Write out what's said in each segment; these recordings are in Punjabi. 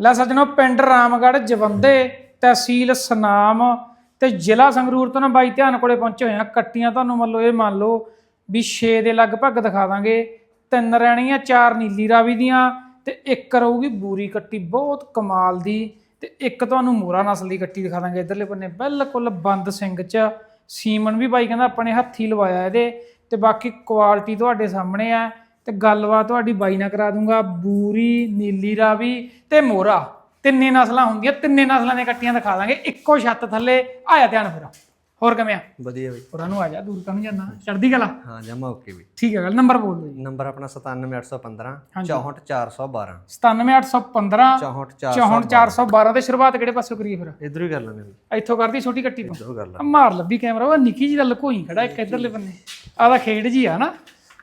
ਲੈ ਸੱਜਣੋ ਪਿੰਡ ਰਾਮਗੜ੍ਹ, ਜਵੰਦੇ, ਤਹਿਸੀਲ ਸਨਾਮ ਤੇ ਜ਼ਿਲ੍ਹਾ ਸੰਗਰੂਰ ਤੋਂ ਨਾ ਬਾਈ ਧਿਆਨ ਕੋਲੇ ਪਹੁੰਚੇ ਹੋਏ ਆ। ਕੱਟੀਆਂ ਤੁਹਾਨੂੰ ਮੰਨ ਲਓ, ਇਹ ਮੰਨ ਲਓ ਵੀ 6 ਦੇ ਲਗਭਗ ਦਿਖਾ ਦਾਂਗੇ। ਤਿੰਨ ਰਹਿਣੀਆਂ, ਚਾਰ ਨੀਲੀ ਰਾਵੀ ਦੀਆਂ ਤੇ ਇੱਕ ਰਹੂਗੀ ਬੂਰੀ ਕੱਟੀ, ਬਹੁਤ ਕਮਾਲ ਦੀ। ਤੇ ਇੱਕ ਤੁਹਾਨੂੰ ਮੋਰਾ ਨਸਲ ਦੀ ਕੱਟੀ ਦਿਖਾ ਦਾਂਗੇ ਇਧਰਲੇ ਬੰਨੇ ਬਿਲਕੁਲ ਬੰਦ ਸਿੰਘ ਚ। ਸੀਮਨ ਵੀ ਬਾਈ ਕਹਿੰਦਾ ਆਪਣੇ ਹੱਥੀ ਲਵਾਇਆ ਇਹਦੇ। ਤੇ ਬਾਕੀ ਕੁਆਲਿਟੀ ਤੁਹਾਡੇ ਸਾਹਮਣੇ ਆ। ਤੇ ਗੱਲਬਾਤ ਤੁਹਾਡੀ ਬਾਈ ਨਾਲ ਕਰਾ ਦੂੰਗਾ ਬੂਰੀ ਨੀਲੀ ਰਾਵੀ ਤੇ ਮੋਰਾ। ਤਿੰਨੇ ਨਸਲਾਂ ਹੁੰਦੀਆਂ ਤਿੰਨੇ ਨਸਲਾਂ ਦੀਆਂ ਕੱਟੀਆਂ ਦਿਖਾ ਦਾਂਗੇ। ਇੱਕੋ ਛੱਤ ਥੱਲੇ ਆਇਆ ਧਿਆਨ ਫਿਰ। ਹੋਰ ਕਿਵੇਂ ਆ? ਵਧੀਆ ਬਈ। ਹੋਰਾਂ ਨੂੰ ਆ ਜਾ ਦੂਰ ਕਾਹਨੂੰ ਜਾਂਦਾ? ਚੜਦੀ ਗਲਾ ਹਾਂ ਜਮਾ ਓਕੇ ਬਈ। ਠੀਕ ਹੈ ਗੱਲ ਨੰਬਰ ਬੋਲ ਦਿਓ ਨੰਬਰ ਆਪਣਾ 97815 ਹਾਂਜੀ। 64812 97815 64412 64412 ਤੇ ਸ਼ੁਰੂਆਤ ਕਿਹੜੇ ਪਾਸੋਂ ਕਰੀਏ ਫਿਰ? ਇਧਰੋਂ ਹੀ ਕਰ ਲੈਣੇ ਬਈ। ਇੱਥੋਂ ਕਰਦੀ ਛੋਟੀ ਕੱਟੀ ਤੋਂ? ਆ ਮਾਰ ਲੱਭੀ ਕੈਮਰਾ ਉਹ ਨਿੱਕੀ ਜੀ ਦਾ ਲਕੋਈ ਖੜਾ ਇੱਕ ਇਧਰਲੇ ਬੰਨੇ। ਆਦਾ ਖੇਡ ਜੀ ਆ ਨਾ।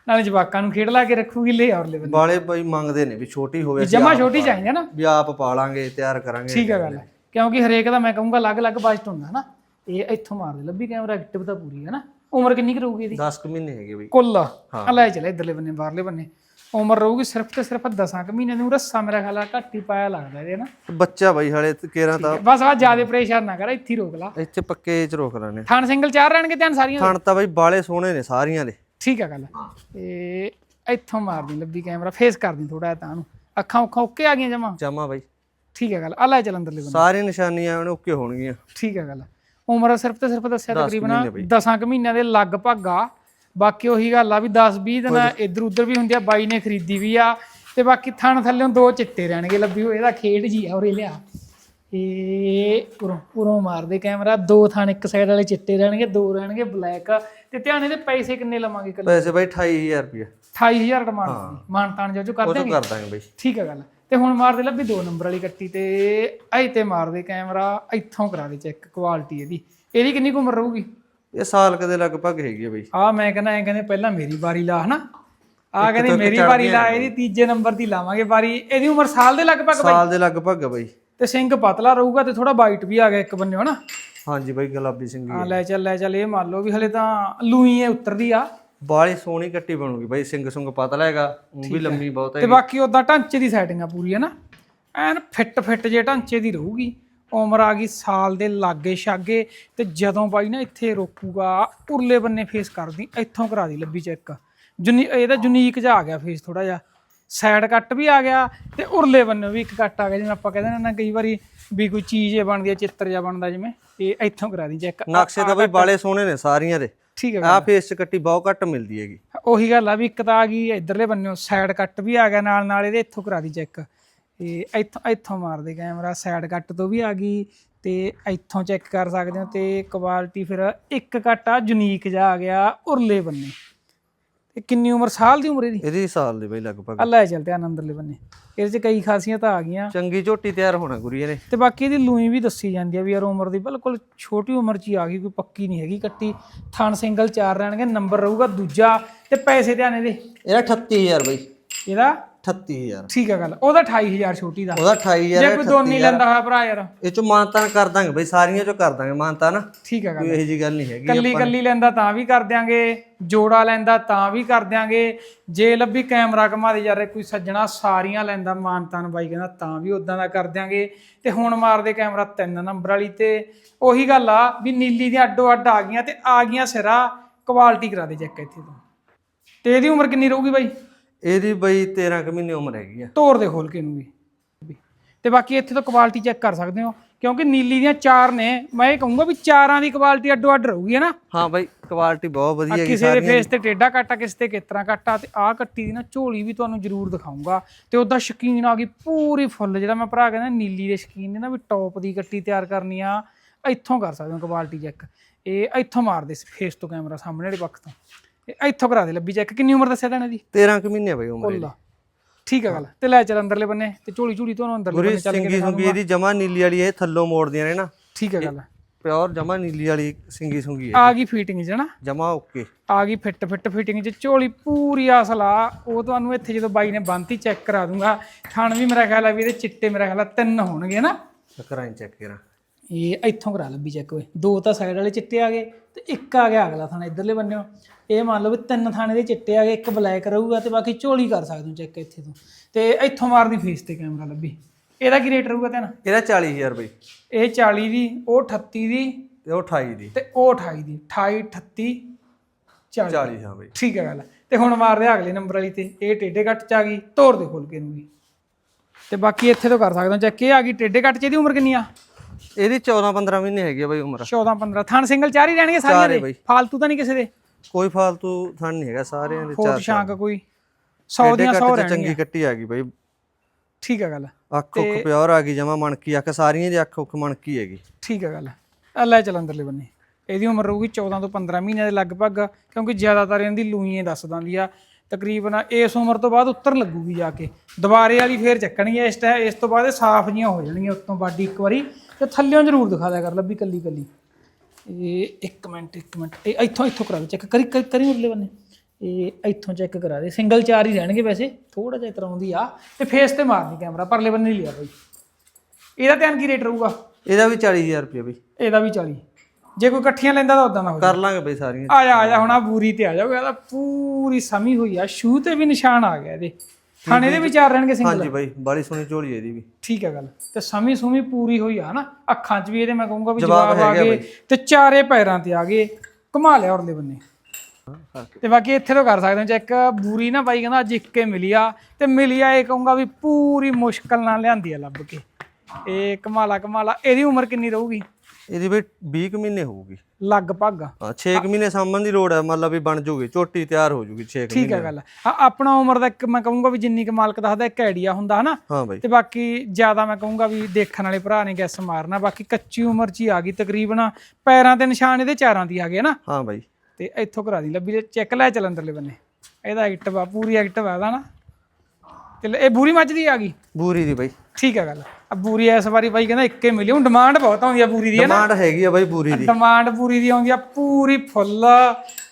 ਨਾਲੇ ਜਵਾਕਾਂ ਨੂੰ ਖੇਡ ਲਾ ਕੇ ਰੱਖੂਗੀ ਲੈ ਔਰਲੇ ਬੰਨੇ ਬਾਲੇ ਬਈ ਮੰਗਦੇ ਨੇ ਵੀ ਛੋਟੀ ਹੋਵੇ ਅਸੀਂ ਜਮਾ ਆਪ ਛੋਟੀ ਚਾਹੀਦੀ ਆ ਨਾ। ਵੀ ਆਪ ਪਾਲਾਂਗੇ ਤਿਆਰ ਕਰਾਂਗੇ। ਠੀਕ ਹੈ ਗੱਲ ਕਿਉਂਕਿ ਹਰੇਕ ਦਾ ਮੈਂ ਕਹੂੰਗਾ ਅਲੱਗ-ਅਲੱਗ ਬਜਟ ਹੁੰਦਾ ਨਾ। ਇਹ ਇੱਥੋਂ ਮਾਰ ਦੇ ਲੱਭੀ ਕੈਮਰਾ ਐਕਟਿਵ ਤਾਂ ਪੂਰੀ ਹੈ ਨਾ। ਉਮਰ ਕਿੰਨੀ ਕੁ ਰਹੂਗੀ ਇਹਦੀ? 10 ਕੁ ਮਹੀਨੇ ਹੈਗੇ ਬਈ। ਕੁੱਲ। ਆ ਲੈ ਚਲੇ ਇਧਰਲੇ ਬੰਨੇ ਬਾਹਰਲੇ ਬੰਨੇ। ਉਮਰ ਰਹੂਗੀ ਸਿਰਫ ਤੇ ਸਿਰਫ 10 ਕੁ ਮਹੀਨੇ ਨੂੰ ਰੱਸਾ ਮੇਰਾ ਖਿਆਲ ਆ ਘੱਟ ਹੀ ਪਾਇਆ ਲੱਗਦਾ ਇਹਦੇ ਨਾ। ਬੱਚਾ ਬਈ ਹਲੇ ਕੇਰਾਂ ਤਾਂ ਬਸ ਆ ਜ਼ਿਆਦਾ ਪ੍ਰੇਸ਼ਰ ਨਾ ਕਰ ਇੱਥੇ ਹੀ ਰੋਕ ਲਾ। ਇੱਥੇ ਪੱਕੇ ਚ ਰੋਕ ਲੈਣੇ ਥਾਣ ਸਿੰਗਲ ਚਾਰ ਰਹਿਣਗੇ ਧਿਆਨ ਸਾਰੀਆਂ ਦੇ? ਥਣ ਤਾਂ ਬਈ ਬਾਲੇ ਸੋਹਣੇ ਨੇ ਸਾਰੀਆਂ ਦੇ। ਠੀਕ ਆ ਗੱਲ। ਤੇ ਇੱਥੋਂ ਮਾਰਦੀ ਲੱਭੀ ਕੈਮਰਾ ਫੇਸ ਕਰਦੀ ਥੋੜਾ ਤਾਂ ਨੂੰ ਅੱਖਾਂ ਉੱਖਾਂ ਓਕੇ ਆ ਗਈਆਂ ਜਮਾ? ਜਮਾ ਬਈ। ਠੀਕ ਆ ਗੱਲ ਆ ਲੈ ਚੱਲ ਅੰਦਰਲੇ ਸਾਰੀਆਂ ਨਿਸ਼ਾਨੀਆਂ ਉਹਨੇ ਓਕੇ ਹੋਣਗੀਆਂ। ਠੀਕ ਆ ਗੱਲ। ਉਮਰ ਸਿਰਫ ਤੇ ਸਿਰਫ ਦੱਸਿਆ ਤਕਰੀਬਨ ਮਹੀਨੇ ਬਈ। 10 ਕੁ ਮਹੀਨਿਆਂ ਦੇ ਲਗਭਗ ਆ। ਬਾਕੀ ਉਹੀ ਗੱਲ ਆ ਵੀ 10 20 ਦਿਨ ਇੱਧਰ ਉੱਧਰ ਵੀ ਹੁੰਦੀ ਆ ਬਾਈ ਨੇ ਖਰੀਦੀ ਵੀ ਆ। ਤੇ ਬਾਕੀ ਥਣ ਥੱਲੇੋਂ ਦੋ ਚਿੱਟੇ ਰਹਿਣਗੇ ਲੱਭੀ ਹੋਏ ਇਹਦਾ ਖੇਡ ਜੀ ਆ ਉਰੇ ਲਿਆ। ਇਹ ਉਰੋਂ ਉਰੋਂ ਮਾਰਦੇ ਕੈਮਰਾ ਦੋ ਥਣ ਇੱਕ ਸਾਈਡ ਵਾਲੇ ਚਿੱਟੇ ਰਹਿਣਗੇ ਦੋ ਰਹਿਣਗੇ ਬਲੈਕ ਤੇ ਧਿਆਨ ਇਹਦੇ ਪੈਸੇ ਕਿੰਨੇ ਲਵਾਂਗੇ ਕੱਲ ਪੈਸੇ ਬਈ 28000 ਰੁਪਏ। 28000 ਡਿਮਾਂਡ ਮਾਨ ਤਾਨ ਜੋ ਜੋ ਕਰ ਉਹ ਤੋਂ ਕਰ ਦਾਂਗੇ ਬਈ। ਠੀਕ ਹੈ ਗੱਲ। ਤੇ ਹੁਣ ਮਾਰਦੇ ਲੱਭੀ ਦੋ ਨੰਬਰ ਵਾਲੀ ਕੱਟੀ ਤੇ ਐ ਤੇ ਮਾਰਦੇ ਕੈਮਰਾ ਇੱਥੋਂ ਕਰਾ ਦੇ ਚੈੱਕ ਕੁਆਲਿਟੀ ਇਹਦੀ। ਇਹਦੀ ਕਿੰਨੀ ਕੁ ਉਮਰ ਰਹੂਗੀ? ਇਹ ਸਾਲ ਕਦੇ ਲਗਭਗ ਹੈਗੀ ਆ ਬਈ। ਆ ਮੈਂ ਕਹਿੰਦਾ ਐ ਕਹਿੰਦੇ ਪਹਿਲਾਂ ਮੇਰੀ ਵਾਰੀ ਲਾ ਹਨਾ? ਆ ਕਹਿੰਦੇ ਮੇਰੀ ਵਾਰੀ ਲਾ ਇਹਦੀ ਤੀਜੇ ਨੰਬਰ ਦੀ ਲਾਵਾਂਗੇ ਵਾਰੀ। ਇਹਦੀ ਉਮਰ ਸਾਲ ਦੇ ਲਗਭਗ ਸਾਲ ਦੇ ਲਗਭਗ ਆ ਬਈ। ਤੇ ਸਿੰਘ ਪਤਲਾ ਰਹੂਗਾ ਤੇ ਥੋੜਾ ਵਾਈਟ ਵੀ ਆ ਗਿਆ ਇੱਕ ਬੰਨੇ ਹਨਾ? ਹਾਂਜੀ ਬਈ ਗੁਲਾਬੀ ਸਿੰਘੀ ਆ। ਲੈ ਚੱਲ ਲੈ ਚੱਲ ਇਹ ਮੰਨ ਲਓ ਵੀ ਹਲੇ ਤਾਂ ਲੂਈ ਐ ਉੱਤਰਦੀ ਆ। ਬਾਲੀ ਸੋਹਣੀ ਕੱਟੀ ਬਣੂਗੀ ਬਈ ਸਿੰਘ ਸੁੰਗ ਪਤਲਾ ਹੈਗਾ ਉਹ ਵੀ ਲੰਮੀ ਬਹੁਤ ਤੇ ਹੈ ਬਾਕੀ ਉਦਾਂ ਢਾਂਚੇ ਦੀ ਸੈਟਿੰਗ ਆ ਪੂਰੀ ਹੈ ਨਾ ਐਨ ਫਿੱਟ ਫਿੱਟ ਜੇ ਢਾਂਚੇ ਦੀ ਰਹੂਗੀ। ਉਮਰ ਆ ਗਈ ਸਾਲ ਦੇ ਲਾਗੇ ਛਾਗੇ ਤੇ ਜਦੋਂ ਬਾਈ ਨਾ ਇੱਥੇ ਰੋਕੂਗਾ ਉਰਲੇ ਬੰਨੇ ਫੇਸ ਕਰਦੀ ਇੱਥੋਂ ਕਰਾ ਦੀ ਲੱਭੀ ਚੈੱਕ ਜੁਨੀ ਇਹਦਾ ਯੂਨੀਕ ਜਿਹਾ ਆ ਗਿਆ ਫੇਸ ਥੋੜਾ ਜਿਹਾ। ਸਾਈਡ ਕੱਟ ਵੀ ਆ ਗਿਆ ਤੇ ਉਰਲੇ ਬੰਨੇ ਵੀ ਇੱਕ ਕੱਟ ਆ ਗਿਆ ਜਿਵੇਂ ਆਪਾਂ ਕਹਿੰਦੇ ਨੇ ਕਈ ਵਾਰੀ ਵੀ ਕੋਈ ਚੀਜ਼ ਇਹ ਬਣਦੀ ਹੈ ਚਿੱਤਰ ਜਿਹਾ ਬਣਦਾ ਜਿਵੇਂ ਇਹ ਇੱਥੋਂ ਕਰਾ ਦੀ ਚੈੱਕ ਨਕਸ਼ੇ ਤਾਂ ਬਈ ਬਾਲੇ ਸੋਹਣੇ ਨੇ ਸਾਰੀਆਂ ਦੇ। ਠੀਕ ਹੈ ਆਹ ਫੇਸ ਚ ਕੱਟੀ ਬਹੁਤ ਘੱਟ ਮਿਲਦੀ ਹੈਗੀ। ਉਹੀ ਗੱਲ ਆ ਵੀ ਇੱਕ ਤਾਂ ਆ ਗਈ ਇਧਰਲੇ ਬੰਨਿਓ ਸਾਈਡ ਕੱਟ ਵੀ ਆ ਗਿਆ ਨਾਲ ਨਾਲ ਇਹਦੇ ਇੱਥੋਂ ਕਰਾ ਦੀ ਚੈੱਕ ਇਹ ਇੱਥੋਂ ਇੱਥੋਂ ਮਾਰਦੇ ਕੈਮਰਾ ਸਾਈਡ ਕੱਟ ਤੋਂ ਵੀ ਆ ਗਈ ਤੇ ਇੱਥੋਂ ਚੈੱਕ ਕਰ ਸਕਦੇ ਹੋ ਤੇ ਕੁਆਲਿਟੀ ਫਿਰ ਇੱਕ ਕੱਟ ਆ ਯੂਨੀਕ ਜਿਹਾ ਆ ਗਿਆ ਉਰਲੇ ਬੰਨੇ। ਤੇ ਕਿੰਨੀ ਉਮਰ? ਸਾਲ ਦੀ ਉਮਰ ਇਹਦੀ? ਇਹਦੀ ਸਾਲ ਦੀ ਬਈ ਲਗਭਗ। ਅੱਲਾ ਲੈ ਚਲਦੇ ਆ ਅੰਦਰਲੇ ਬੰਨੇ। ਇਹਦੇ 'ਚ ਕਈ ਖਾਸੀਅਤਾਂ ਆ ਗਈਆਂ। ਚੰਗੀ ਝੋਟੀ ਤਿਆਰ ਹੋਣਾ ਗੁਰੀ ਇਹਨੇ ਤੇ ਬਾਕੀ ਇਹਦੀ ਲੂਈ ਵੀ ਦੱਸੀ ਜਾਂਦੀ ਆ ਵੀ ਯਾਰ ਉਮਰ ਦੀ ਬਿਲਕੁਲ ਛੋਟੀ ਉਮਰ 'ਚ ਹੀ ਆ ਗਈ ਕੋਈ ਪੱਕੀ ਨਹੀਂ ਹੈਗੀ ਕੱਟੀ। ਥਣ ਸਿੰਗਲ ਚਾਰ ਰਹਿਣਗੇ ਨੰਬਰ ਰਹੂਗਾ ਦੂਜਾ। ਤੇ ਪੈਸੇ ਧਿਆਨ ਇਹਦੇ। ਇਹਦਾ 38000 ਬਈ। ਇਹਦਾ? 38000 ਠੀਕ ਹੈ ਗੱਲ ਉਹਦਾ 28000 ਛੋਟੀ ਦਾ। ਉਹਦਾ 28000 ਜੇ ਕੋਈ ਦੋਨੀ ਲੈਂਦਾ ਹੋਇਆ ਭਰਾ ਯਾਰ। ਇਹ ਚੋਂ ਮਾਨਤਾਨ ਕਰ ਦਾਂਗੇ ਬਈ ਸਾਰੀਆਂ ਚੋਂ ਕਰ ਦਾਂਗੇ ਮਾਨਤਾਨ ਠੀਕ ਹੈ ਗੱਲ। ਕੋਈ ਇਹੋ ਜੀ ਗੱਲ ਨਹੀਂ ਹੈਗੀ ਕੱਲੀ ਕੱਲੀ ਲੈਂਦਾ ਤਾਂ ਵੀ ਕਰ ਦਿਆਂਗੇ ਜੋੜਾ ਲੈਂਦਾ ਤਾਂ ਵੀ ਕਰ ਦਿਆਂਗੇ। ਜੇ ਲੱਭੀ ਕੈਮਰਾ ਘਮਾ ਦੇ ਯਾਰ ਕੋਈ ਸੱਜਣਾ ਸਾਰੀਆਂ ਲੈਂਦਾ ਮਾਨਤਾਨ ਬਾਈ ਕਹਿੰਦਾ ਤਾਂ ਵੀ ਉਦਾਂ ਦਾ ਕਰ ਦਿਆਂਗੇ। ਤੇ ਹੁਣ ਮਾਰਦੇ ਕੈਮਰਾ ਤਿੰਨ ਨੰਬਰ ਵਾਲੀ ਤੇ ਉਹੀ ਗੱਲ ਆ ਵੀ ਨੀਲੀ ਦੀਆਂ ਅੱਡੋ ਅੱਡ ਆ ਗਈਆਂ ਤੇ ਆ ਗਈਆਂ ਸਿਰਾ ਕੁਆਲਿਟੀ ਕਰਾ ਦੇ ਚੈੱਕ ਇੱਥੇ ਤੋਂ। ਤੇ ਇਹਦੀ ਉਮਰ ਕਿੰਨੀ ਰਹੂਗੀ ਬਾਈ? ਇਹਦੀ ਬਈ 13 ਕੁ ਮਹੀਨੇ ਉਮਰ ਹੈਗੀ ਆ। ਤੋਰ ਦੇ ਖੋਲ ਕੇ ਇਹਨੂੰ ਵੀ। ਤੇ ਬਾਕੀ ਇੱਥੇ ਤੋਂ ਕੁਆਲਿਟੀ ਚੈੱਕ ਕਰ ਸਕਦੇ ਹੋ ਕਿਉਂਕਿ ਨੀਲੀ ਦੀਆਂ ਚਾਰ ਨੇ ਮੈਂ ਇਹ ਕਹੂੰਗਾ ਵੀ ਚਾਰਾਂ ਦੀ ਕੁਆਲਿਟੀ ਅੱਡੋ ਅੱਡ ਰਹੂਗੀ ਹੈ ਨਾ? ਹਾਂ ਬਈ ਕੁਆਲਿਟੀ ਬਹੁਤ ਵਧੀਆ ਹੈਗੀ ਕਿਸੇ ਦੇ ਫੇਸ ਤੇ ਟੇਡਾ ਕੱਟਾ ਕਿਸੇ ਤੇ ਕਿਤਰਾ ਕੱਟਾ ਤੇ ਆਹ ਕੱਟੀ ਦੀ ਨਾ ਝੋਲੀ ਵੀ ਤੁਹਾਨੂੰ ਜ਼ਰੂਰ ਦਿਖਾਉਂਗਾ ਤੇ ਉਹਦਾ ਸ਼ਕੀਨ ਆ ਗਈ ਪੂਰੀ ਫੁੱਲ ਜਿਹੜਾ ਮੈਂ ਭਰਾ ਕਹਿੰਦਾ ਨੀਲੀ ਦੇ ਸ਼ਕੀਨ ਨੇ ਨਾ ਵੀ ਟੌਪ ਦੀ ਕੱਟੀ ਤਿਆਰ ਕਰਨੀ ਆ। ਇੱਥੋਂ ਕਰ ਸਕਦੇ ਹੋ ਕੁਆਲਿਟੀ ਚੈੱਕ ਇਹ ਇੱਥੋਂ ਮਾਰਦੇ ਫੇਸ ਤੋਂ ਕੈਮਰਾ ਸਾਹਮਣੇ ਵਾਲੇ ਪੱਖ ਤੋਂ। ਇਹ ਇੱਥੋਂ ਕਰਾ ਦੇ ਲੱਭੀ ਚੈੱਕ ਕਿੰਨੀ ਉਮਰ ਦੱਸਿਆ ਦੇਣਾ ਦੀ? 13 ਕੁ ਮਹੀਨੇ ਬਈ ਉਮਰ ਕੁੱਲ ਠੀਕ ਆ ਗੱਲ ਤੇ ਲੈ ਚੱਲ ਅੰਦਰਲੇ ਬੰਨੇ ਤੇ ਝੋਲੀ ਝੋਲੀ ਤੁਹਾਨੂੰ ਅੰਦਰਲੇ ਗੁਰੀ ਬੰਨੇ ਚੱਲ ਕੇ ਸਿੰਗੀ ਸੁੰਗੀ ਇਹਦੀ ਜਮਾ ਨੀਲੀ ਵਾਲੀ ਇਹ ਥੱਲੋਂ ਮੋੜਦੀਆਂ ਨੇ ਨਾ। ਠੀਕ ਆ ਗੱਲ। ਪਿਓਰ ਜਮਾ ਨੀਲੀ ਵਾਲੀ ਸਿੰਗੀ ਸੁੰਗੀ ਹੈ। ਆ ਗਈ ਫਿਟਿੰਗ ਨਾ। ਜਮਾ ਓਕੇ। ਆ ਗਈ ਫਿੱਟ ਫਿੱਟ ਫਿਟਿੰਗ ਚ। ਝੋਲੀ ਪੂਰੀ ਅਸਲ ਆ ਉਹ ਤੁਹਾਨੂੰ ਇੱਥੇ ਜਦੋਂ ਬਾਈ ਨੇ ਬੰਨਤੀ ਚੈੱਕ ਕਰਾ ਦੂੰਗਾ। ਥਣ ਵੀ ਮੇਰਾ ਖਿਆਲ ਆ ਵੀ ਇਹਦੇ ਚਿੱਟੇ ਮੇਰਾ ਖਿਆਲ ਆ ਤਿੰਨ ਹੋਣਗੇ ਨਾ। ਕਰਾਂ ਚੈੱਕ ਕਰਾਂ। ਇਹ ਇੱਥੋਂ ਕਰਾ ਲੱਭੀ ਚੈੱਕ ਓਏ। ਦੋ ਤਾਂ ਸਾਈਡ ਵਾਲੇ ਚਿੱਟੇ ਆ ਗਏ ਤੇ ਇੱਕ ਆ ਗਿਆ ਅਗਲਾ ਥਣ ਇਧਰਲੇ ਬੰਨਿਓ। ਇਹ ਮੰਨ ਲਓ ਵੀ ਤਿੰਨ ਥਾਣੇ ਦੇ ਚਿੱਟੇ ਆ ਗਏ ਇੱਕ ਬਲੈਕ ਰਹੂਗਾ ਤੇ ਬਾਕੀ ਝੋਲੀ ਕਰ ਸਕਦੇ ਹੋ ਚੈੱਕ ਇੱਥੇ ਤੋਂ। ਤੇ ਇੱਥੋਂ ਮਾਰਦੀ ਫੇਸ ਤੇ ਕੈਮਰਾ ਲੱਭੀ। ਇਹਦਾ ਕੀ ਰੇਟ ਰਹੂਗਾ ਤੈਨੂੰ ਇਹਦਾ 40000 ਬਈ। ਇਹ 40 ਦੀ ਉਹ 38 ਦੀ ਤੇ ਉਹ 28 ਦੀ। ਤੇ ਉਹ 28 ਦੀ। 28 38 40 40 ਹਾਂ ਬਈ। ਠੀਕ ਹੈ ਗੱਲ। ਤੇ ਹੁਣ ਮਾਰਦੇ ਆ ਅਗਲੇ ਨੰਬਰ ਵਾਲੀ ਤੇ। ਇਹ ਟੇਡੇ ਕੱਟ ਚ ਆ ਗਈ ਤੋੜ ਦੇ ਖੋਲ ਕੇ ਨੂੰ ਵੀ। ਤੇ ਬਾਕੀ ਇੱਥੇ ਤੋਂ ਕਰ ਸਕਦੇ ਹਾਂ ਚੈੱਕ ਇਹ ਆ ਗਈ ਟੇਡੇ ਕੱਟ ਚ ਇਹਦੀ ਉਮਰ ਕਿੰਨੀ ਆ? ਇਹਦੀ 14 15 ਮਹੀਨੇ ਹੈਗੀ ਆ ਬਈ ਉਮਰ। 14 15 ਥਣ ਸਿੰਗਲ ਚਾਰ ਹੀ ਰਹਿਣਗੇ ਸਾਰਿਆਂ ਦੇ। ਫਾਲਤੂ ਤਾਂ ਨਹੀਂ ਕਿਸੇ ਦੇ? ਕੋਈ ਫਾਲਤੂ ਥਣ ਨਹੀਂ ਹੈਗਾ ਸਾਰਿਆਂ ਦੇ ਚਾਰ ਸ਼ਾਂਕ ਕੋਈ? 100 ਐਡੇ ਦੀਆਂ 100 ਕੱਟ ਚ ਰਹਿਣਗੀਆਂ। ਚੰਗੀ ਕੱਟੀ ਆ ਗਈ ਬਈ। ਠੀਕ ਹੈ ਗੱਲ। ਅੱਖ ਉੱਖ ਪਿਓਰ ਆ ਗਈ ਜਮਾ ਮਣਕੀ ਅੱਖ ਸਾਰੀਆਂ ਦੀ ਅੱਖ ਉੱਖ ਮਣਕੀ ਹੈਗੀ। ਠੀਕ ਹੈ ਗੱਲ। ਆ ਲੈ ਚੱਲ ਅੰਦਰਲੇ ਬੰਨੇ। ਇਹਦੀ ਉਮਰ ਰਹੂਗੀ 14 ਤੋਂ 15 ਮਹੀਨਿਆਂ ਦੇ ਲਗਭਗ ਕਿਉਂਕਿ ਜ਼ਿਆਦਾਤਰ ਇਹਦੀ ਲੂਈਆਂ ਦੱਸ ਦਿੰਦੀ ਆ। ਤਕਰੀਬਨ ਇਸ ਉਮਰ ਤੋਂ ਬਾਅਦ ਉੱਤਰ ਲੱਗੂਗੀ ਜਾ ਕੇ। ਦੁਬਾਰੇ ਵਾਲੀ ਫੇਰ ਚੱਕਣੀ ਹੈ ਇਸ ਇਸ ਤੋਂ ਬਾਅਦ ਇਹ ਸਾਫ਼ ਜੀਆਂ ਹੋ ਜਾਣਗੀਆਂ ਉੱਤੋਂ ਬਾਡੀ ਇੱਕ ਵਾਰੀ। ਤੇ ਥੱਲਿਓਂ ਜ਼ਰੂਰ ਦਿਖਾ ਦਿਆ ਕਰ ਲੱਭੀ ਕੱਲੀ ਕੱਲੀ। ਇਹ ਇੱਕ ਮਿੰਟ ਇੱਕ ਮਿੰਟ। ਇਹ ਇੱਥੋਂ ਇੱਥੋਂ ਕਰਾ ਦੇ ਚੈੱਕ ਕਰੀ ਕਰੀ- ਕਰੀ ਉਰਲੇ ਬੰਨੇ। ਇਹ ਇੱਥੋਂ ਚੈੱਕ ਕਰਾ ਦੇ। ਸਿੰਗਲ ਚਾਰ ਹੀ ਰਹਿਣਗੇ ਵੈਸੇ। ਥੋੜਾ ਜਿਹਾ ਤਰਾਉਂਦੀ ਆ। ਤੇ ਫੇਸ ਤੇ ਮਾਰਨੀ ਕੈਮਰਾ ਪਰਲੇ ਬੰਨੇ ਨਹੀਂ ਲਿਆ ਬਈ। ਇਹਦਾ ਧਿਆਨ ਕੀ ਰੇਟ ਰਹੂਗਾ? ਇਹਦਾ ਵੀ 40000 ਰੁਪਏ ਬਈ। ਇਹਦਾ ਵੀ 40 ਜੇ ਕੋਈ ਇਕੱਠੀਆਂ ਲੈਂਦਾ ਤਾਂ ਉਦਾਂ ਦਾ ਹੋ ਕਰ ਲਾਂਗੇ ਬਈ ਸਾਰੀਆਂ। ਆ ਜਾ ਆ ਜਾ ਹੁਣ ਆ ਬੂਰੀ ਤੇ ਆ ਜਾਊਗਾ। ਇਹਦਾ ਪੂਰੀ ਸਮੀ ਹੋਈ ਆ। ਸ਼ੂ ਤੇ ਵੀ ਨਿਸ਼ਾਨ ਆ ਗਿਆ ਇਹਦੇ। ਥਾਣੇ ਦੇ ਵਿਚਾਰ ਰਹਿਣਗੇ ਸਿੰਗਲ ਹਾਂਜੀ ਬਾਈ ਬਾਲੀ ਸੋਹਣੀ ਝੋਲੀ ਹੈ ਇਹਦੀ ਵੀ। ਠੀਕ ਹੈ ਗੱਲ। ਤੇ ਸਮੀ ਸੁਮੀ ਪੂਰੀ ਹੋਈ ਆ ਹਨਾ? ਅੱਖਾਂ 'ਚ ਵੀ ਇਹਦੇ ਮੈਂ ਕਹੂੰਗਾ ਵੀ ਜਵਾਬ ਆ ਗਏ ਤੇ ਚਾਰੇ ਪੈਰਾਂ ਤੇ ਆ ਗਏ। ਘੁਮਾ ਲਿਆ ਉਰਲੇ ਬੰਨੇ। ਤੇ ਬਾਕੀ ਇੱਥੇ ਤੋਂ ਕਰ ਸਕਦੇ ਹਾਂ ਚੈੱਕ ਬੂਰੀ ਨਾ ਬਾਈ ਕਹਿੰਦਾ ਅੱਜ ਇੱਕੇ ਮਿਲੀ ਆ। ਤੇ ਮਿਲੀ ਆ ਇਹ ਕਹੂੰਗਾ ਵੀ ਪੂਰੀ ਮੁਸ਼ਕਲ ਨਾਲ ਲਿਆਂਦੀ ਆ ਲੱਭ ਕੇ। ਇਹ ਕਮਾਲਾ ਕਮਾਲਾ। ਇਹਦੀ ਉਮਰ ਕਿੰਨੀ ਰਹੂਗੀ? ਇਹਦੀ ਵੀ 20 ਕੁ ਮਹੀਨੇ ਹੋਊਗੀ। ਲਗਭਗ। ਹਾਂ 6 ਮਹੀਨੇ ਸਾਂਭਣ ਦੀ ਲੋੜ ਹੈ ਮਤਲਬ ਵੀ ਬਣ ਜੂਗੀ ਝੋਟੀ ਤਿਆਰ ਹੋ ਜੂਗੀ 6 ਠੀਕ ਹੈ ਗੱਲ। ਆ ਆਪਣਾ ਉਮਰ ਦਾ ਇੱਕ ਮੈਂ ਕਹੂੰਗਾ ਵੀ ਜਿੰਨੀ ਕੁ ਮਾਲਕ ਦੱਸਦਾ ਇੱਕ ਆਈਡੀਆ ਹੁੰਦਾ ਹਨਾ। ਹਾਂ ਬਾਈ। ਤੇ ਬਾਕੀ ਜ਼ਿਆਦਾ ਮੈਂ ਕਹੂੰਗਾ ਵੀ ਦੇਖਣ ਵਾਲੇ ਭਰਾ ਨੇ ਗੈਸ ਮਾਰਨਾ ਬਾਕੀ ਕੱਚੀ ਉਮਰ 'ਚ ਹੀ ਆ ਗਈ ਤਕਰੀਬਨ ਪੈਰਾਂ ਤੇ ਨਿਸ਼ਾਨ ਇਹਦੇ ਚਾਰਾਂ ਦੀ ਆ ਗਏ ਨਾ। ਹਾਂ ਬਾਈ। ਤੇ ਇੱਥੋਂ ਕਰਾ ਦੀ ਲੱਭੀ ਚੈੱਕ ਲੈ ਚੱਲ ਅੰਦਰਲੇ ਬੰਨੇ। ਇਹਦਾ ਐਕਟਿਵ ਆ ਪੂਰੀ ਐਕਟਿਵ ਆ ਇਹਦਾ ਨਾ ਤੇ ਲੈ- ਇਹ ਬੂਰੀ ਮੱਝ ਦੀ ਆ ਗਈ? ਬੂਰੀ ਦੀ ਬਾਈ। ਠੀਕ ਹੈ ਗੱਲ। ਆ ਬੂਰੀ ਇਸ ਵਾਰੀ ਬਾਈ ਕਹਿੰਦਾ ਇੱਕੇ ਮਿਲਿਓ ਡਿਮਾਂਡ ਬਹੁਤ ਆਉਂਦੀ ਆ ਬੂਰੀ ਦੀ ਹੈ ਨਾ? ਡਿਮਾਂਡ ਹੈਗੀ ਆ ਬਾਈ ਬੂਰੀ ਦੀ। ਡਿਮਾਂਡ ਪੂਰੀ ਦੀ ਆਉਂਦੀ ਆ ਪੂਰੀ ਫੁੱਲ।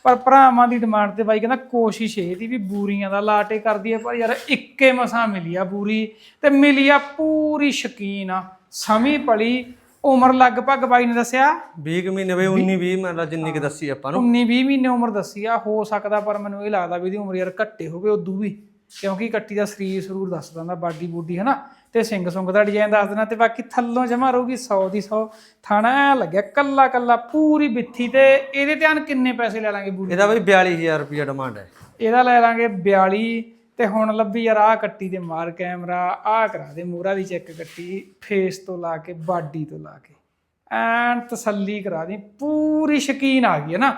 ਪਰ ਭਰਾਵਾਂ ਦੀ ਡਿਮਾਂਡ ਤੇ ਬਾਈ ਕਹਿੰਦਾ ਕੋਸ਼ਿਸ਼ ਇਹ ਦੀ ਵੀ ਬੂਰੀਆਂ ਦਾ ਲਾਟੇ ਕਰਦੀ ਆ ਪਰ ਯਾਰ ਇੱਕੇ ਮਸਾਂ ਮਿਲੀ ਆ ਬੂਰੀ। ਤੇ ਮਿਲੀ ਆ ਪੂਰੀ ਸ਼ਕੀਨ ਆ। ਸਮੀ ਪਲੀ ਉਮਰ ਲਗਭਗ ਬਾਈ ਨੇ ਦੱਸਿਆ। 20 ਕੁ ਮਹੀਨੇ ਬਾਈ 19 20 ਮਤਲਬ ਜਿੰਨੀ ਕਿ ਦੱਸੀ ਆਪਾਂ ਨੂੰ। 19 20 ਮਹੀਨੇ ਉਮਰ ਦੱਸੀ ਆ ਹੋ ਸਕਦਾ ਪਰ ਮੈਨੂੰ ਇਹ ਲੱਗਦਾ ਵੀ ਇਹਦੀ ਉਮਰ ਯਾਰ ਘੱਟੇ ਹੋਵੇ ਉਦੋਂ ਵੀ। ਕਿਉਂਕਿ ਕੱਟੀ ਦਾ ਸਰੀਰ ਸਰੂਰ ਦੱਸ ਦਿੰਦਾ ਬਾਡੀ ਬੂਡੀ ਹਨਾ? ਤੇ ਸਿੰਘ ਸੁੰਗ ਦਾ ਡਿਜ਼ਾਈਨ ਦੱਸ ਦੇਣਾ ਤੇ ਬਾਕੀ ਥੱਲੋਂ ਜਮਾ ਰਹੂਗੀ 100 ਦੀ 100 ਥਾਣਾ ਲੱਗਿਆ ਕੱਲਾ ਕੱਲਾ ਪੂਰੀ ਬਿੱਥੀ ਤੇ ਇਹਦੇ ਧਿਆਨ ਕਿੰਨੇ ਪੈਸੇ ਲੈ ਲਾਂਗੇ ਬੂੜੀ? ਇਹਦਾ ਬਾਈ 42000 ਰੁਪਏ ਡਿਮਾਂਡ ਹੈ। ਇਹਦਾ ਲੈ ਲਾਂਗੇ 42 ਤੇ ਹੁਣ ਲੱਭੀ ਯਾਰ ਆਹ ਕੱਟੀ ਦੇ ਮਾਰ ਕੈਮਰਾ ਆਹ ਕਰਾ ਦੇ ਮੂਰਾ ਦੀ ਚੈੱਕ ਕੱਟੀ ਫੇਸ ਤੋਂ ਲਾ ਕੇ ਬਾਡੀ ਤੋਂ ਲਾ ਕੇ। ਐਨ ਤਸੱਲੀ ਕਰਾ ਦੀ ਪੂਰੀ ਸ਼ਕੀਨ ਆ ਗਈ ਹੈ ਨਾ?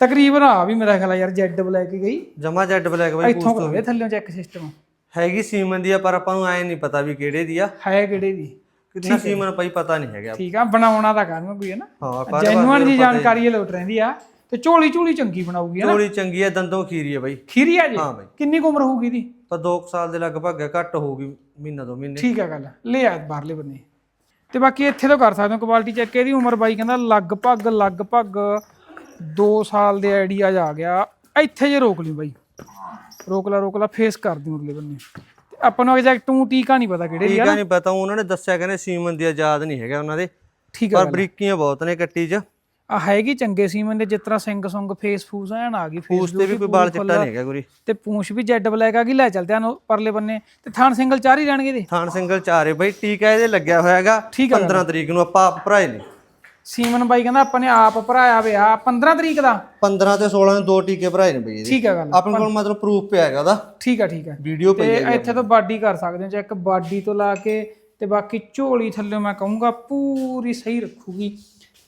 ਤਕਰੀਬਨ ਆ ਵੀ ਮੇਰਾ ਖਿਆਲ ਆ ਯਾਰ ਜੈਡ ਬਲੈਕ ਗਈ। ਜਮਾ ਜੈਡ ਬਲੈਕ ਬਾਈ ਇੱਥੋਂ ਕਰਾਵੇ ਥੱਲੇ ਚੈੱਕ ਸਿਸਟਮ ਹੈਗੀ ਸੀਮਨ ਦੀ ਆ ਪਰ ਆਪਾਂ ਨੂੰ ਐ ਨਹੀਂ ਪਤਾ ਵੀ ਕਿਹੜੇ ਦੀ ਆ। ਹੈ ਕਿਹੜੇ ਦੀ? ਕਿੰਨਾ ਸੀਮਨ ਭਾਈ ਪਤਾ ਨਹੀਂ ਹੈਗਾ। ਠੀਕ ਆ ਬਣਾਉਣਾ ਤਾਂ ਕਰਨਾ ਕੋਈ ਹੈ ਨਾ। ਹਾਂ ਜੈਨੂਅਨ ਦੀ ਜਾਣਕਾਰੀ ਇਹ ਲੋਟ ਰਹਿੰਦੀ ਆ ਤੇ ਝੋਲੀ ਝੋਲੀ ਚੰਗੀ ਬਣਾਉਗੀ ਨਾ? ਝੋਲੀ ਚੰਗੀ ਹੈ ਦੰਦੋਂ ਖੀਰੀ ਹੈ ਬਾਈ। ਖੀਰੀ ਆ ਜੀ? ਹਾਂ ਬਾਈ। ਕਿੰਨੀ ਉਮਰ ਹੋਊਗੀ ਦੀ ਪਰ 2 ਸਾਲ ਦੇ ਲਗਭਗ ਹੈ ਘੱਟ ਹੋਊਗੀ ਮਹੀਨਾ ਦੋ ਮਹੀਨੇ। ਠੀਕ ਆ ਗੱਲ। ਲੈ ਆ ਬਾਹਰਲੇ ਬੰਨੇ। ਤੇ ਬਾਕੀ ਇੱਥੇ ਤੋਂ ਕਰ ਸਕਦੇ ਹੋ ਕੁਆਲਿਟੀ ਚੈੱਕ ਇਹਦੀ ਉਮਰ ਬਾਈ ਕਹਿੰਦਾ ਲਗਭਗ ਲਗਭਗ 2 ਸਾਲ ਦੇ ਆਈਡੀਆ ਜਾ ਗਿਆ। ਇੱਥੇ ਜੇ ਰੋਕ ਲਈ ਬਾਈ। ਰੋਕ ਲਾ ਰੋਕ ਲਾ ਫੇਸ ਕਰ ਦਿਓ ਉਰਲੇ ਬੰਨੇ। ਤੇ ਆਪਾਂ ਨੂੰ ਐਗਜ਼ੈਕਟ ਟੂ ਟੀਕਾ ਨਹੀਂ ਪਤਾ ਕਿਹੜੇ ਆ ਠੀਕ ਆ ਨਹੀਂ ਪਤਾ ਉਹਨਾਂ ਨੇ ਦੱਸਿਆ ਕਹਿੰਦੇ ਸੀਮਨ ਦੀ ਆਜ਼ਾਦ ਨਹੀਂ ਹੈਗਾ ਉਹਨਾਂ ਦੇ। ਠੀਕ ਆ ਪਰ ਬਰੀਕੀਆਂ ਬਹੁਤ ਨੇ ਕੱਟੀ 'ਚ। ਆ ਹੈਗੀ ਚੰਗੇ ਸੀਮਨ ਦੇ ਜਿਸ ਤਰ੍ਹਾਂ ਸਿੰਘ ਸੁੰਗ ਫੇਸ ਫੂਸ ਐਨ ਆ ਗਈ ਫੇਸ ਤੇ ਵੀ ਕੋਈ ਬਾਲ ਚਿੱਟਾ ਨਹੀਂ ਹੈਗਾ ਗੁਰੀ ਤੇ ਪੂੰਛ ਵੀ ਜੈਡ ਬਲੈਕ ਆ ਗਈ ਲੈ ਚਲਦੇ ਹਨ ਪਰਲੇ ਬੰਨੇ। ਤੇ ਥਾਨ ਸਿੰਗਲ ਚਾਰ ਹੀ ਰਹਿਣਗੇ ਦੇ ਥਾਨ ਸਿੰਗਲ ਚਾਰੇ ਬਾਈ ਟੀਕਾ ਇਹਦੇ ਲੱਗਿਆ ਹੋਇਆ ਹੈਗਾ ਠੀਕ ਆ 15 ਤਰੀਕ ਨੂੰ ਆਪਾਂ ਆਪ ਭਰਾਏ ਨੇ ਸੀਮਨ ਬਾਈ ਕਹਿੰਦਾ ਆਪਾਂ ਨੇ ਆਪ ਭਰਾਇਆ ਵਿਆ 15 ਤਰੀਕ ਦਾ। 15 ਤੇ 16 ਨੂੰ ਦੋ ਟੀਕੇ ਭਰਾਏ ਨੇ ਬਈ ਇਹਦੇ। ਠੀਕ ਆ ਗੱਲ। ਆਪਣੇ ਕੋਲ ਮਤਲਬ ਪ੍ਰੂਫ ਪਿਆ ਹੈਗਾ ਉਹਦਾ। ਠੀਕ ਆ ਠੀਕ ਆ। ਵੀਡੀਓ ਪਈ ਤੇ ਇੱਥੇ ਤੋਂ ਬਾਡੀ ਕਰ ਸਕਦੇ ਹੋ ਚੈੱਕ ਬਾਡੀ ਤੋਂ ਲਾ ਕੇ ਤੇ ਬਾਕੀ ਝੋਲੀ ਥੱਲੇ ਮੈਂ ਕਹੂੰਗਾ ਪੂਰੀ ਸਹੀ ਰੱਖੂਗੀ।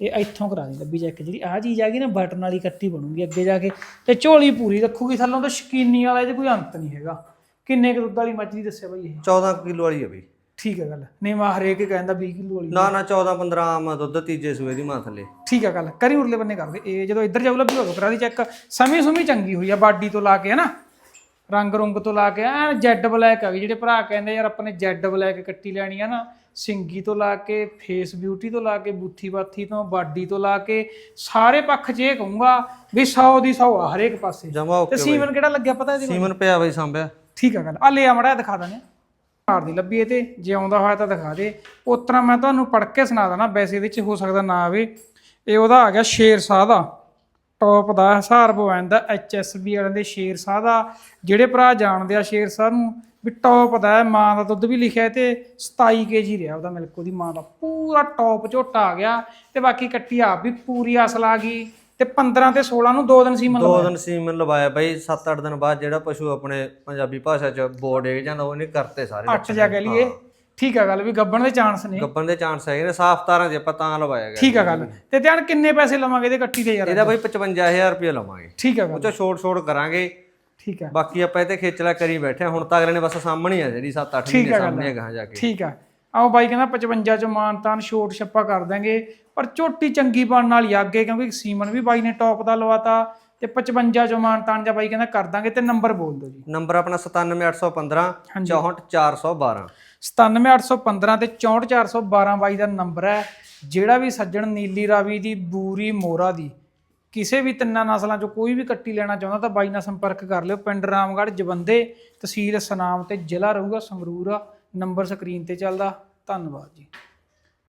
ਇਹ ਇੱਥੋਂ ਕਰਾ ਦੇ ਲੱਭੀ ਚੈੱਕ ਜਿਹੜੀ ਆ ਚੀਜ਼ ਆ ਗਈ ਨਾ ਬਟਨ ਵਾਲੀ ਕੱਟੀ ਬਣੂਗੀ ਅੱਗੇ ਜਾ ਕੇ। ਤੇ ਝੋਲੀ ਪੂਰੀ ਰੱਖੂਗੀ ਥੱਲੋਂ ਤਾਂ ਸ਼ਕੀਨੀ ਵਾਲਾ ਇਹਦੇ ਕੋਈ ਅੰਤ ਨਹੀਂ ਹੈਗਾ। ਕਿੰਨੇ ਕੁ ਦੁੱਧ ਵਾਲੀ ਮੱਝ ਦੀ ਦੱਸਿਆ ਬਾਈ ਇਹ? 14 ਕਿਲੋ ਵਾਲੀ ਹੈ ਬਈ। ਠੀਕ ਹੈ ਗੱਲ। ਨਹੀਂ ਮੈਂ ਹਰੇਕ ਕਹਿੰਦਾ 20 ਕਿਲੋ ਵਾਲੀ ਨਾ ਨਾ 14 15 ਆਮ ਦੁੱਧ ਤੀਜੇ ਸੂਏ ਦੀ ਮਾਂ ਥੱਲੇ। ਠੀਕ ਹੈ ਗੱਲ ਕਰੀ ਉਰਲੇ ਬੰਨੇ ਕਰਦੇ। ਇਹ ਜਦੋਂ ਇੱਧਰ ਜਾਊ ਲੱਭੀ ਹੋਗਾ ਕਰਾ ਦੀ ਚੈੱਕ ਸਮੀ ਸੁਮੀ ਚੰਗੀ ਹੋਈ ਆ ਬਾਡੀ ਤੋਂ ਲਾ ਕੇ ਹਨਾ ਰੰਗ ਰੁੰਗ ਤੋਂ ਲਾ ਕੇ ਐਨ ਜੈਡ ਬਲੈਕ ਆ ਗਈ ਜਿਹੜੇ ਭਰਾ ਕਹਿੰਦੇ ਯਾਰ ਆਪਾਂ ਨੇ ਜੈਡ ਬਲੈਕ ਕੱਟੀ ਲੈਣੀ ਆ ਨਾ ਸਿੰਗੀ ਤੋਂ ਲਾ ਕੇ ਫੇਸ ਬਿਊਟੀ ਤੋਂ ਲਾ ਕੇ ਬੂਥੀ ਬਾਥੀ ਤੋਂ ਬਾਡੀ ਤੋਂ ਲਾ ਕੇ ਸਾਰੇ ਪੱਖ 'ਚ ਇਹ ਕਹੂੰਗਾ ਵੀ 100 ਦੀ 100 ਆ ਹਰੇਕ ਪਾਸੇ। ਜਮਾ ਤੇ ਓਕੇ ਸੀਮਨ ਕਿਹੜਾ ਲੱਗਿਆ ਪਤਾ ਇਹਦੇ ਸੀਮਨ ਪਿਆ ਬਈ ਸਾਂਭਿਆ। ਠੀਕ ਆ ਗੱਲ ਆ ਲੈ ਆ ਮੜਾ ਦਿਖਾ ਦਾਂਗੇ ਮਾਰ ਦੀ ਲੱਭੀ ਤੇ, ਜੇ ਆਉਂਦਾ ਹੋਇਆ ਤਾਂ ਦਿਖਾ ਦੇ। ਉਸ ਤਰ੍ਹਾਂ ਮੈਂ ਤੁਹਾਨੂੰ ਪੜ੍ਹ ਕੇ ਸੁਣਾ ਦਣਾ ਵੈਸੇ ਇਹਦੇ ਚ ਹੋ ਸਕਦਾ ਨਾ ਆਵੇ। ਇਹ ਉਹਦਾ ਆ ਗਿਆ ਸ਼ੇਰ ਸਾਹ ਦਾ। ਟੌਪ ਦਾ ਹਸਾਰ ਬਵੈਨ ਦਾ ਐਚਐਸਬੀ ਵਾਲਿਆਂ ਦੇ ਸ਼ੇਰ ਸਾਹ ਦਾ। ਜਿਹੜੇ ਭਰਾ ਜਾਣਦੇ ਆ ਸ਼ੇਰ ਸਾਹ ਨੂੰ, ਵੀ ਟੌਪ ਦਾ ਮਾਂ ਦਾ ਦੁੱਧ ਵੀ ਲਿਖਿਆ ਹੈ ਤੇ 27 ਕੇਜੀ ਰਿਹਾ ਉਹਦਾ ਮਿਲਕ, ਉਹਦੀ ਮਾਂ ਦਾ ਪੂਰਾ ਟੌਪ ਝੋਟਾ ਆ ਗਿਆ। ਤੇ ਬਾਕੀ ਕੱਟੀ ਆਪ ਵੀ ਪੂਰੀ ਅਸਲ ਆ ਗਈ। ਤੇ 15 ਤੇ 16 ਨੂੰ ਦੋ ਦਿਨ ਸੀਮਨ ਦੋ ਦਿਨ ਸੀਮਨ ਲਵਾਇਆ ਬਾਈ 7-8 ਦਿਨ ਬਾਅਦ ਜਿਹੜਾ ਪਸ਼ੂ ਆਪਣੇ ਪੰਜਾਬੀ ਭਾਸ਼ਾ 'ਚ ਬੋਰਡ ਡੇ ਜਾਂਦਾ ਉਹ ਨਹੀਂ ਕਰਤੇ ਸਾਰੇ ਅੱਠ ਜਾ ਕਹਿ ਲਈਏ। ਠੀਕ ਆ ਗੱਲ ਵੀ ਗੱਬਣ ਦੇ ਚਾਂਸ ਨੇ। ਗੱਬਨ ਦੇ ਚਾਂਸ ਹੈਗੇ ਨੇ ਸਾਫ਼ ਤਾਰਾਂ 'ਚ ਆਪਾਂ ਤਾਂ ਲਵਾਇਆ ਗਿਆ। ਠੀਕ ਆ ਗੱਲ। ਤੇ ਧਿਆਨ ਕਿੰਨੇ ਪੈਸੇ ਲਵਾਂਗੇ ਇਹਦੇ ਕੱਟੀ ਤੇ ਯਾਰ? ਇਹਦਾ ਬਾਈ 55000 ਰੁਪਏ ਲਵਾਂਗੇ। ਠੀਕ ਆ ਉਹ ਗੱਲ ਚੋਂ ਛੋਟ ਛੋਟ ਕਰਾਂਗੇ। ਠੀਕ ਆ। ਬਾਕੀ ਆਪਾਂ ਇਹ ਤੇ ਖੇਚਲਾ ਕਰੀ ਬੈਠੇ ਹਾਂ। ਹੁਣ ਤਾਂ ਅਗਲੇ ਨੇ ਬਸ ਸਾਹਮਣੇ ਹੀ ਆ ਜਿਹੜੀ 7-8 ਮਹੀਨੇ ਸਾਹਮਣੇ ਹੈਗਾ ਜਾ ਕੇ। ਠੀਕ ਆ। ਆਓ ਬਾਈ ਕਹਿੰਦਾ 55 ਚ ਮਾਨਤਾਨ ਛੋਟ ਛੱਪਾ ਕਰ ਦਾਂਗੇ ਪਰ ਝੋਟੀ ਚੰਗੀ ਬਣਨ ਵਾਲੀ ਆ ਅੱਗੇ ਕਿਉਂਕਿ ਸੀਮਨ ਵੀ ਬਾਈ ਨੇ ਟੌਪ ਦਾ ਲਵਾਤਾ ਤੇ 55 ਚ ਮਾਨਤਾਨ ਜਾਂ ਬਾਈ ਕਹਿੰਦਾ ਕਰ ਦਾਂਗੇ ਤੇ ਨੰਬਰ ਬੋਲ ਦਿਓ ਜੀ। ਨੰਬਰ ਆਪਣਾ 97815 64412 97815 ਤੇ 64412 ਬਾਈ ਦਾ ਨੰਬਰ ਹੈ ਜਿਹੜਾ ਵੀ ਸੱਜਣ ਨੀਲੀ ਰਾਵੀ ਦੀ ਬੂਰੀ ਮੋਰਾ ਦੀ ਕਿਸੇ ਵੀ ਤਿੰਨਾਂ ਨਸਲਾਂ ਚੋਂ ਕੋਈ ਵੀ ਕੱਟੀ ਲੈਣਾ ਚਾਹੁੰਦਾ ਤਾਂ ਬਾਈ ਨਾਲ ਸੰਪਰਕ ਕਰ ਲਿਓ ਪਿੰਡ ਰਾਮਗੜ੍ਹ ਜਵੰਦੇ ਤਹਿਸੀਲ ਸਨਾਮ ਤੇ ਜ਼ਿਲ੍ਹਾ ਰਹੂਗਾ ਸੰਗਰੂਰ ਨੰਬਰ ਸਕਰੀਨ ਤੇ ਚੱਲਦਾ ਧੰਨਵਾਦ ਜੀ।